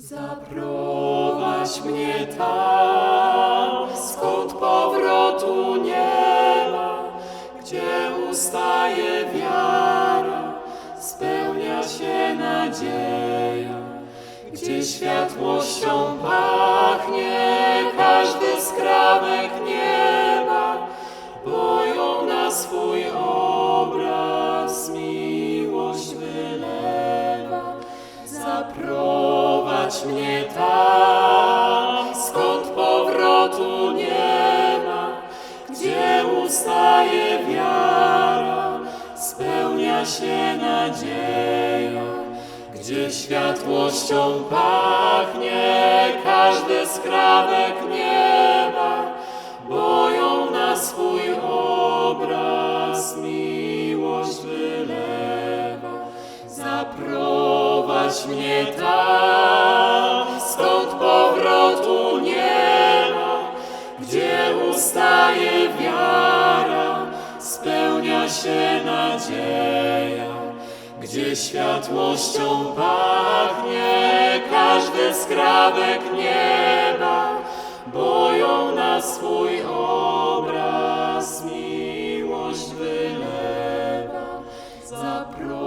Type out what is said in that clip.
Zaprowadź mnie tam, skąd powrotu nie ma, gdzie ustaje wiara, spełnia się nadzieja, gdzie światłością pachnie każdy skrawek nieba, boją na swój obraz miłość wylewa. Zaprowadź mnie tam, skąd powrotu nie ma, gdzie ustaje wiara, spełnia się nadzieja, gdzie światłością pachnie każdy skrawek nieba, boją na swój obraz miłość wylewa. Zaprowadź mnie tam, ustaje wiara, spełnia się nadzieja, gdzie światłością pachnie każdy skrawek nieba, boją na swój obraz miłość wylewa. Zapro